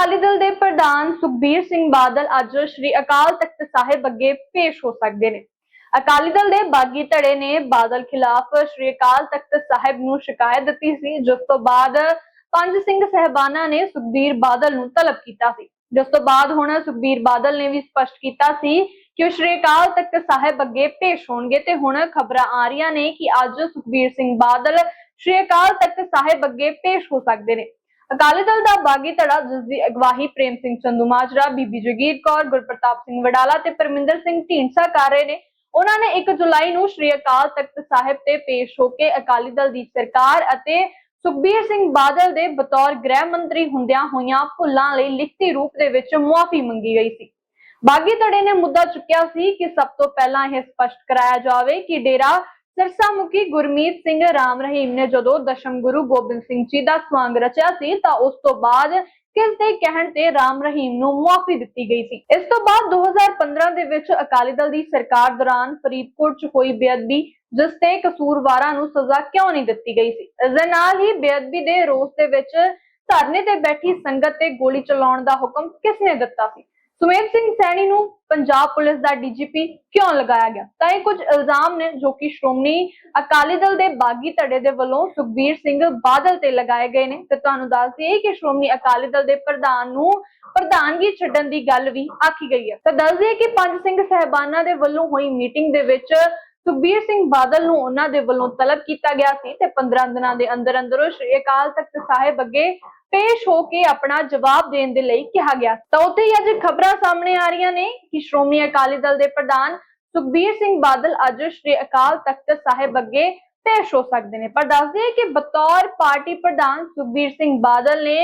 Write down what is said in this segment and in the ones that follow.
ਅਕਾਲੀ ਦਲ ਦੇ ਪ੍ਰਧਾਨ ਸੁਖਬੀਰ ਸਿੰਘ ਬਾਦਲ ਅੱਜ ਸ੍ਰੀ ਅਕਾਲ ਤਖਤ ਸਾਹਿਬ ਅੱਗੇ ਪੇਸ਼ ਹੋ ਸਕਦੇ ਨੇ। ਅਕਾਲੀ ਦਲ ਦੇ ਬਾਗੀ ਧੜੇ ਨੇ ਬਾਦਲ ਖਿਲਾਫ ਸ੍ਰੀ ਅਕਾਲ ਤਖਤ ਸਾਹਿਬ ਨੂੰ ਸ਼ਿਕਾਇਤ ਦਿੱਤੀ ਸੀ, ਜਿਸ ਤੋਂ ਬਾਅਦ ਪੰਜ ਸਿੰਘ ਸਹਿਬਾਨਾਂ ਨੇ ਸੁਖਬੀਰ ਬਾਦਲ ਨੂੰ ਤਲਬ ਕੀਤਾ ਸੀ। ਜਿਸ ਤੋਂ ਬਾਅਦ ਹੁਣ ਸੁਖਬੀਰ ਬਾਦਲ ਨੇ ਵੀ ਸਪਸ਼ਟ ਕੀਤਾ ਸੀ ਕਿ ਉਹ ਸ੍ਰੀ ਅਕਾਲ ਤਖਤ ਸਾਹਿਬ ਅੱਗੇ ਪੇਸ਼ ਹੋਣਗੇ ਤੇ ਹੁਣ ਖਬਰਾਂ ਆ ਰਹੀਆਂ ਨੇ ਕਿ ਅੱਜ ਸੁਖਬੀਰ ਸਿੰਘ ਬਾਦਲ ਸ੍ਰੀ ਅਕਾਲ ਤਖਤ ਸਾਹਿਬ ਅੱਗੇ ਪੇਸ਼ ਹੋ ਸਕਦੇ ਨੇ। ਅਕਾਲੀ ਦਲ ਦਾ ਬਾਗੀ ਧੜਾ, ਜਿਸ ਦੀ ਅਗਵਾਈ ਪ੍ਰੇਮ ਸਿੰਘ ਚੰਦੂਮਾਜਰਾ ਬੀਬੀ ਜਗੀਰ ਕੌਰ, ਗੁਰਪ੍ਰਤਾਪ ਸਿੰਘ ਵਡਾਲਾ ਤੇ ਪਰਮਿੰਦਰ ਸਿੰਘ ਢੀਂਡਸਾ ਕਰ ਰਹੇ ਨੇ। ਉਹਨਾਂ ਨੇ 1 ਜੁਲਾਈ ਨੂੰ ਸ੍ਰੀ ਅਕਾਲ ਤਖਤ ਸਾਹਿਬ ਤੇ ਪੇਸ਼ ਹੋ ਕੇ ਅਕਾਲੀ ਦਲ ਦੀ ਸਰਕਾਰ ਅਤੇ ਸੁਖਬੀਰ ਸਿੰਘ ਬਾਦਲ ਦੇ ਬਤੌਰ ਗ੍ਰਹਿ ਮੰਤਰੀ ਹੁੰਦਿਆਂ ਹੋਈਆਂ ਭੁੱਲਾਂ ਲਈ ਲਿਖਤੀ ਰੂਪ ਦੇ ਵਿੱਚ ਮੁਆਫੀ ਮੰਗੀ ਗਈ ਸੀ। ਬਾਗੀ ਧੜੇ ਨੇ ਮੁੱਦਾ ਚੁੱਕਿਆ ਸੀ ਕਿ ਸਭ ਤੋਂ ਪਹਿਲਾਂ ਇਹ ਸਪਸ਼ਟ ਕਰਾਇਆ ਜਾਵੇ ਕਿ ਡੇਰਾ ਸਰਸਾ ਮੁਖੀ ਗੁਰਮੀਤ ਸਿੰਘ ਰਾਮ ਰਹੀਮ ਨੇ ਜਦੋਂ ਦਸ਼ਮ ਗੁਰੂ ਗੋਬਿੰਦ ਸਿੰਘ ਜੀ ਦਾ ਸਵਾਂਗ ਰਚਿਆ ਸੀ, ਤਾਂ ਉਸ ਤੋਂ ਬਾਅਦ ਕਿਸ ਦੇ ਕਹਿਣ ਤੇ ਰਾਮ ਰਹੀਮ ਨੂੰ ਮੁਆਫੀ ਦਿੱਤੀ ਗਈ ਸੀ? ਇਸ ਤੋਂ ਬਾਅਦ 2015 ਦੇ ਵਿੱਚ ਅਕਾਲੀ ਦਲ ਦੀ ਸਰਕਾਰ ਦੌਰਾਨ ਫਰੀਦਕੋਟ 'ਚ ਹੋਈ ਬੇਅਦਬੀ, ਜਿਸ ਤੇ ਕਸੂਰਵਾਰਾਂ ਨੂੰ ਸਜ਼ਾ ਕਿਉਂ ਨਹੀਂ ਦਿੱਤੀ ਗਈ ਸੀ? ਇਸ ਦੇ ਨਾਲ ਹੀ ਬੇਅਦਬੀ ਦੇ ਰੋਸ ਦੇ ਵਿੱਚ ਧਰਨੇ ਤੇ ਬੈਠੀ ਸੰਗਤ ਤੇ ਗੋਲੀ ਚਲਾਉਣ ਦਾ ਹੁਕਮ ਕਿਸ ਨੇ ਦਿੱਤਾ ਸੀ? ਸੁਮੇਧ ਸਿੰਘ ਸੈਣੀ ਨੂੰ ਪੰਜਾਬ ਪੁਲਿਸ ਦਾ ਡੀਜੀਪੀ ਕਿਉਂ ਲਗਾਇਆ ਗਿਆ? ਤਾਂ ਇਹ ਕੁਝ ਇਲਜ਼ਾਮ ਨੇ ਜੋ ਕਿ ਸ਼੍ਰੋਮਣੀ ਅਕਾਲੀ ਦਲ ਦੇ ਬਾਗੀ ਧੜੇ ਦੇ ਵੱਲੋਂ ਸੁਖਬੀਰ ਸਿੰਘ ਬਾਦਲ ਤੇ ਲਗਾਏ ਗਏ ਨੇ ਤੇ ਤੁਹਾਨੂੰ ਦੱਸ ਦਈਏ ਕਿ ਸ਼੍ਰੋਮਣੀ ਅਕਾਲੀ ਦਲ ਦੇ ਪ੍ਰਧਾਨ ਨੂੰ ਪ੍ਰਧਾਨਗੀ ਛੱਡਣ ਦੀ ਗੱਲ ਵੀ ਆਖੀ ਗਈ ਹੈ। ਤਾਂ ਦੱਸ ਦਈਏ ਕਿ ਪੰਜ ਸਿੰਘ ਸਹਿਬਾਨਾਂ ਦੇ ਵੱਲੋਂ ਹੋਈ ਮੀਟਿੰਗ ਦੇ ਵਿੱਚ ਸੁਖਬੀਰ ਸਿੰਘ ਬਾਦਲ ਨੂੰ ਉਹਨਾਂ ਦੇ ਵੱਲੋਂ ਤਲਬ ਕੀਤਾ ਗਿਆ ਸੀ ਤੇ 15 ਦਿਨਾਂ ਦੇ ਅੰਦਰ ਅੰਦਰ ਉਹ ਸ਼੍ਰੀ ਅਕਾਲ ਤਖਤ ਸਾਹਿਬ ਅੱਗੇ ਪੇਸ਼ ਹੋ ਕੇ ਆਪਣਾ ਜਵਾਬ ਦੇਣ ਦੇ ਲਈ ਕਿਹਾ ਗਿਆ। ਤਾਂ ਉੱਥੇ ਹੀ ਅੱਜ ਖਬਰਾਂ ਸਾਹਮਣੇ ਆ ਰਹੀਆਂ ਨੇ ਕਿ ਸ਼੍ਰੋਮਣੀ ਅਕਾਲੀ ਦਲ ਦੇ ਪ੍ਰਧਾਨ ਸੁਖਬੀਰ ਸਿੰਘ ਬਾਦਲ ਅੱਜ ਸ਼੍ਰੀ ਅਕਾਲ ਤਖਤ ਸਾਹਿਬ ਅੱਗੇ ਪੇਸ਼ ਹੋ ਸਕਦੇ ਨੇ। ਪਰ ਦੱਸ ਦਈਏ ਕਿ ਬਤੌਰ ਪਾਰਟੀ ਪ੍ਰਧਾਨ ਸੁਖਬੀਰ ਸਿੰਘ ਬਾਦਲ ਨੇ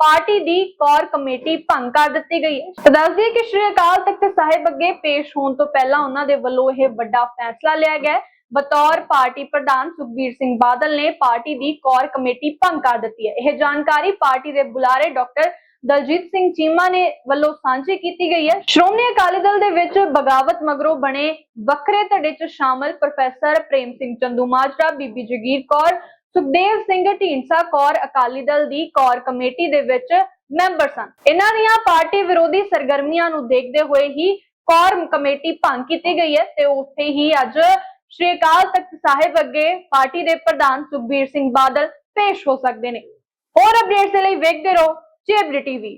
ਪਾਰਟੀ ਦੀ ਕੋਰ ਕਮੇਟੀ ਭੰਗ ਕਰ ਦਿੱਤੀ ਗਈ ਹੈ। ਤਾਂ ਦੱਸ ਦਈਏ ਕਿ ਸ਼੍ਰੀ ਅਕਾਲ ਤਖਤ ਸਾਹਿਬ ਅੱਗੇ ਪੇਸ਼ ਹੋਣ ਤੋਂ ਪਹਿਲਾਂ ਉਹਨਾਂ ਦੇ ਵੱਲੋਂ ਇਹ ਵੱਡਾ ਫੈਸਲਾ ਲਿਆ ਗਿਆ ਬਤੌਰ ਪਾਰਟੀ ਪ੍ਰਧਾਨ ਸੁਖਬੀਰ ਸਿੰਘ ਬਾਦਲ ਨੇ ਪਾਰਟੀ ਦੀ ਕੋਰ ਕਮੇਟੀ ਭੰਗ ਕਰ ਦਿੱਤੀ ਹੈ। ਇਹ ਜਾਣਕਾਰੀ ਪਾਰਟੀ ਦੇ ਬੁਲਾਰੇ ਡਾਕਟਰ ਦਲਜੀਤ ਸਿੰਘ ਚੀਮਾ ਨੇ ਵੱਲੋਂ ਸਾਂਝੀ ਕੀਤੀ ਗਈ ਹੈ। ਸ਼੍ਰੋਮਣੀ ਅਕਾਲੀ ਦਲ ਦੇ ਵਿੱਚ ਬਗਾਵਤ ਮਗਰੋਂ ਬਣੇ ਵੱਖਰੇ ਧੜੇ 'ਚ ਸ਼ਾਮਲ ਪ੍ਰੋਫੈਸਰ ਪ੍ਰੇਮ ਸਿੰਘ ਚੰਦੂਮਾਜਰਾ, ਬੀਬੀ ਜਗੀਰ ਕੌਰ ਸੁਖਦੇਵ ਸਿੰਘ ਢੀਂਡਸਾ ਕੌਰ ਅਕਾਲੀ ਦਲ ਦੀ ਕੋਰ ਕਮੇਟੀ ਦੇ ਵਿੱਚ ਮੈਂਬਰ ਸਨ। ਇਹਨਾਂ ਦੀਆਂ ਪਾਰਟੀ ਵਿਰੋਧੀ ਸਰਗਰਮੀਆਂ ਨੂੰ ਦੇਖਦੇ ਹੋਏ ਹੀ ਕੋਰ ਕਮੇਟੀ ਭੰਗ ਕੀਤੀ ਗਈ ਹੈ ਤੇ ਉੱਥੇ ਹੀ ਅੱਜ ਸ਼੍ਰੀ ਅਕਾਲ ਤਖਤ ਸਾਹਿਬ ਅੱਗੇ ਪਾਰਟੀ ਦੇ ਪ੍ਰਧਾਨ ਸੁਖਬੀਰ ਸਿੰਘ ਬਾਦਲ ਪੇਸ਼ ਹੋ ਸਕਦੇ ਨੇ। ਹੋਰ ਅਪਡੇਟਸ ਲਈ ਵੇਖਦੇ ਰਹੋ ਜੇਬਲੀ ਟੀਵੀ।